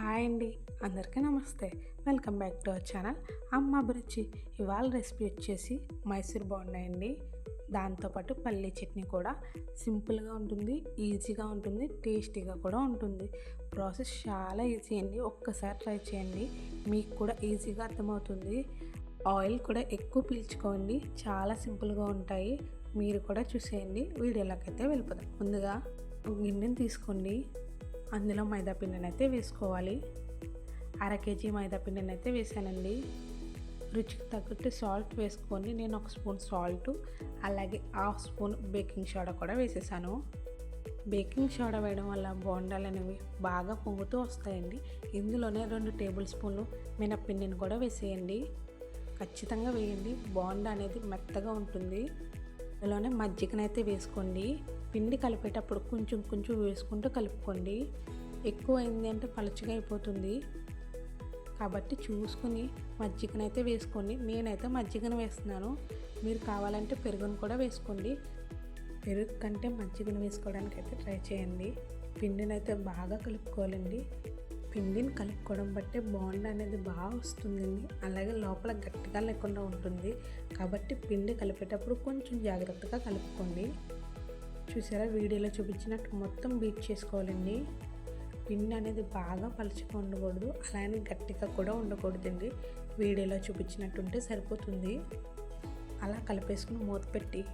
Hi అండి. అందరికీ నమస్తే. Welcome back to our channel. Amma Abhiruchi ఇవాళ రెసిపీ వచ్చేసి మైసూర్ బాగున్నాయండి దాంతోపాటు పల్లీ చట్నీ కూడా సింపుల్గా ఉంటుంది ఈజీగా ఉంటుంది టేస్టీగా కూడా ఉంటుంది. ప్రాసెస్ చాలా ఈజీ అండి. ఒక్కసారి ట్రై చేయండి. మీకు కూడా ఈజీగా అర్థమవుతుంది. ఆయిల్ కూడా ఎక్కువ పీల్చుకోండి. చాలా సింపుల్గా ఉంటాయి. మీరు కూడా చూసేయండి. వీడియోలోకైతే వెళ్ళిపోదాం. ముందుగా గిన్నెని తీసుకోండి. అందులో మైదా పిండిని అయితే వేసుకోవాలి. అర కేజీ మైదా పిండిని అయితే వేసానండి. రుచికి తగ్గట్టు సాల్ట్ వేసుకొని నేను ఒక స్పూన్ సాల్ట్ అలాగే హాఫ్ స్పూన్ బేకింగ్ సోడా కూడా వేసేసాను. బేకింగ్ సోడా వేయడం వల్ల బోండాలు అనేవి బాగా పొంగుతూ వస్తాయండి. ఇందులోనే రెండు టేబుల్ స్పూన్లు మినప్పిండిని కూడా వేసేయండి. ఖచ్చితంగా వేయండి. బోండా అనేది మెత్తగా ఉంటుంది. అందులోనే మజ్జిగనైతే వేసుకోండి. పిండి కలిపేటప్పుడు కొంచెం కొంచెం వేసుకుంటూ కలుపుకోండి. ఎక్కువ అయింది అంటే పలుచగా అయిపోతుంది. కాబట్టి చూసుకుని మజ్జిగనైతే వేసుకోండి. నేనైతే మజ్జిగను వేస్తున్నాను. మీరు కావాలంటే పెరుగును కూడా వేసుకోండి. పెరుగు కంటే మజ్జిగను వేసుకోవడానికి అయితే ట్రై చేయండి. పిండిని అయితే బాగా కలుపుకోవాలండి. పిండిని కలుపుకోవడం బట్టే బాండ్ అనేది బాగా వస్తుందండి. అలాగే లోపల గట్టిగా లేకుండా ఉంటుంది. కాబట్టి పిండి కలిపేటప్పుడు కొంచెం జాగ్రత్తగా కలుపుకోండి. చూసారా? వీడియోలో చూపించినట్టు మొత్తం బీట్ చేసుకోవాలండి. పిండి అనేది బాగా పలుచగా ఉండకూడదు. అలానే గట్టిగా కూడా ఉండకూడదండి. వీడియోలో చూపించినట్టు ఉంటే సరిపోతుంది. అలా కలిపేసుకుని మూత పెట్టి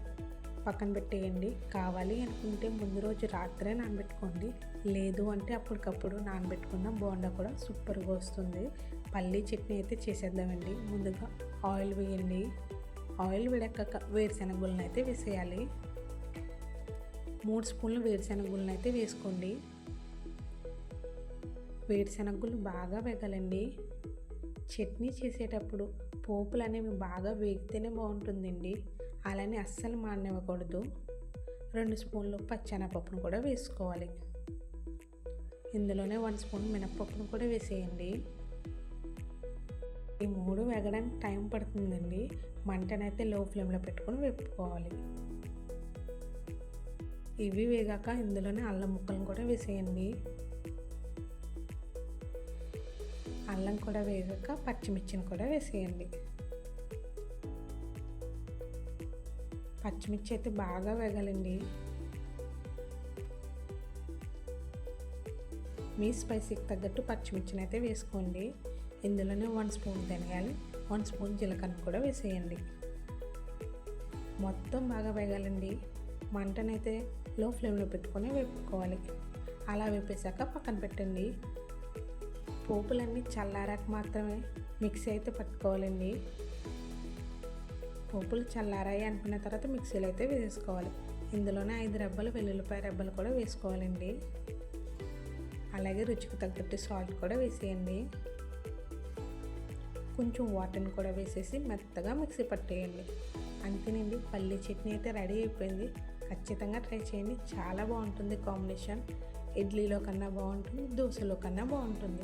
పక్కన పెట్టేయండి. కావాలి అనుకుంటే ముందు రోజు రాత్రే నానబెట్టుకోండి. లేదు అంటే అప్పటికప్పుడు నానబెట్టుకున్న బోండా కూడా సూపర్గా వస్తుంది. పల్లీ చట్నీ అయితే చేసేద్దామండి. ముందుగా ఆయిల్ వేయండి. ఆయిల్ విడక్క వేరుశెనగులను అయితే వేసేయాలి. మూడు స్పూన్లు వేరుశెనగులను అయితే వేసుకోండి. వేరుశెనగులు బాగా వేగాలండి. చట్నీ చేసేటప్పుడు పోపులు అనేవి బాగా వేగితేనే బాగుంటుందండి. అలానే అస్సలు మాడనివ్వకూడదు. రెండు స్పూన్లు పచ్చెనపప్పును కూడా వేసుకోవాలి. ఇందులోనే వన్ స్పూన్ మినప్పప్పును కూడా వేసేయండి. ఈ మూడు వేగడానికి టైం పడుతుందండి. మంటనైతే లో ఫ్లేమ్లో పెట్టుకొని వేపుకోవాలి. ఇవి వేగాక ఇందులోనే అల్లం ముక్కలను కూడా వేసేయండి. అల్లం కూడా వేగాక పచ్చిమిర్చిని కూడా వేసేయండి. పచ్చిమిర్చి అయితే బాగా వేగాలండి. మీ స్పైసీకి తగ్గట్టు పచ్చిమిర్చిని అయితే వేసుకోండి. ఇందులోనే వన్ స్పూన్ ధనియాలు వన్ స్పూన్ జీలకర్ర కూడా వేసేయండి. మొత్తం బాగా వేగాలండి. మంటనైతే లో ఫ్లేమ్లో పెట్టుకొని వేపుకోవాలి. అలా వేపేశాక పక్కన పెట్టండి. పోపులన్నీ చల్లారాక మాత్రమే మిక్సీ అయితే పట్టుకోవాలండి. పోపులు చల్లారాయి అనుకున్న తర్వాత మిక్సీలో అయితే వేసుకోవాలి ఇందులోనే ఐదు రెబ్బలు వెల్లుల్లిపాయ రెబ్బలు కూడా వేసుకోవాలండి. అలాగే రుచికి తగ్గట్టు సాల్ట్ కూడా వేసేయండి. కొంచెం వాటర్ని కూడా వేసేసి మెత్తగా మిక్సీ పట్టేయండి. అంతేనండి పల్లీ చట్నీ అయితే రెడీ అయిపోయింది. ఖచ్చితంగా ట్రై చేయండి. చాలా బాగుంటుంది కాంబినేషన్. ఇడ్లీలో కన్నా బాగుంటుంది దోశలో కన్నా బాగుంటుంది.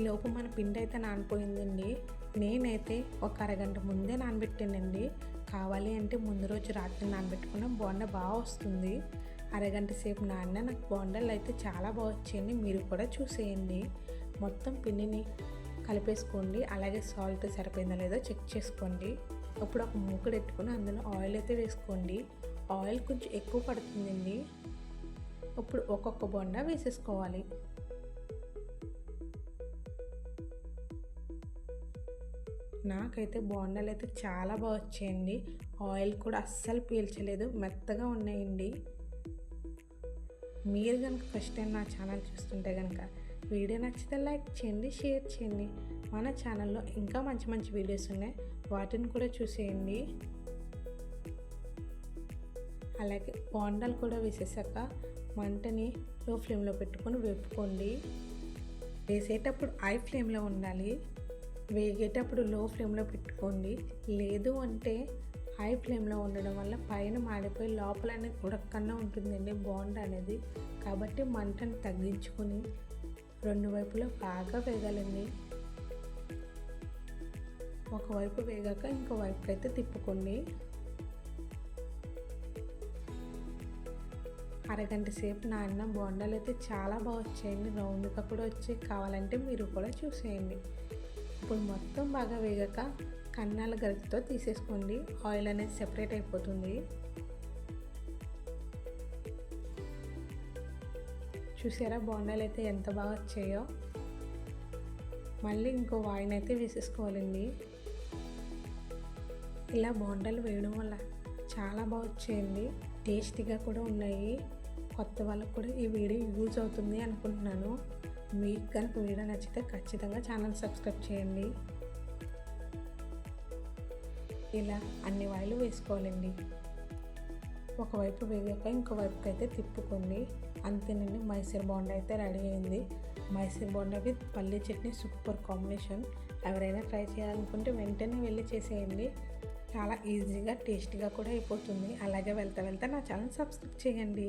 ఈలోపు మన పిండి అయితే నానిపోయిందండి. నేనైతే ఒక అరగంట ముందే నానబెట్టానండి. కావాలి అంటే ముందు రోజు రాత్రి నానబెట్టుకున్న. బోండా బాగా వస్తుంది. అరగంట సేపు నాన్న నాకు బోండాలు అయితే చాలా బాగా వచ్చాయండి. మీరు కూడా చూసేయండి. మొత్తం పిండిని కలిపేసుకోండి. అలాగే సాల్ట్ సరిపోయిందో లేదో చెక్ చేసుకోండి. ఇప్పుడు ఒక మూకుడు పెట్టుకుని అందులో ఆయిల్ అయితే వేసుకోండి. ఆయిల్ కొంచెం ఎక్కువ పడుతుందండి. ఇప్పుడు ఒక్కొక్క బొండ వేసేసుకోవాలి. నాకైతే బోండాలు అయితే చాలా బాగా వచ్చాయండి. ఆయిల్ కూడా అస్సలు పీల్చలేదు మెత్తగా ఉన్నాయండి. మీరు కనుక ఫస్ట్ టైం నా ఛానల్ చూస్తుంటే కనుక వీడియో నచ్చితే లైక్ చేయండి షేర్ చేయండి. మన ఛానల్లో ఇంకా మంచి మంచి వీడియోస్ ఉన్నాయి. వాటిని కూడా చూసేయండి. అలాగే బోండాలు కూడా వేసేసాక మంటని లో ఫ్లేమ్లో పెట్టుకొని వేపుకోండి. వేసేటప్పుడు హై ఫ్లేమ్లో ఉండాలి. వేగేటప్పుడు లో ఫ్లేమ్లో పెట్టుకోండి. లేదు అంటే హై ఫ్లేమ్లో ఉండడం వల్ల పైన మాడిపోయి లోపల అనేది ఉడకన్నా ఉంటుందండి బాండ్ అనేది. కాబట్టి మంటను తగ్గించుకొని రెండు వైపులో బాగా వేగాలండి. ఒకవైపు వేగాక ఇంకో వైపుకి అయితే తిప్పుకోండి. అరగంట సేపు నానిన బోండాలు అయితే చాలా బాగా వచ్చాయండి. రౌండ్గా కూడా వచ్చి కావాలంటే మీరు కూడా చూసేయండి. ఇప్పుడు మొత్తం బాగా వేగాక కన్నాల గరికతో తీసేసుకోండి. ఆయిల్ అనేది సెపరేట్ అయిపోతుంది. చూసారా బోండాలు అయితే ఎంత బాగా వచ్చాయో? మళ్ళీ ఇంకో వాయిన్ అయితే వేసేసుకోవాలండి. ఇలా బోండాలు వేయడం వల్ల చాలా బాగా వచ్చేయండి. టేస్టీగా కూడా ఉన్నాయి. కొత్త వాళ్ళకు కూడా ఈ వీడియో యూజ్ అవుతుంది అనుకుంటున్నాను. మీకు కనుక వీడియో నచ్చితే ఖచ్చితంగా ఛానల్ సబ్స్క్రైబ్ చేయండి. ఇలా అన్ని వాయిలు వేసుకోవాలండి. ఒకవైపు వేగాక ఇంకోవైపుకి అయితే తిప్పుకోండి. అంతేనండి మైసూర్ బోండా అయితే రెడీ అయింది. మైసూర్ బోండా విత్ పల్లీ చట్నీ సూపర్ కాంబినేషన్. ఎవరైనా ట్రై చేయాలనుకుంటే వెంటనే వెళ్ళి చేసేయండి. చాలా ఈజీగా టేస్టీగా కూడా అయిపోతుంది. అలాగే వెళ్తా వెళ్తా నా ఛానల్ సబ్స్క్రైబ్ చేయండి.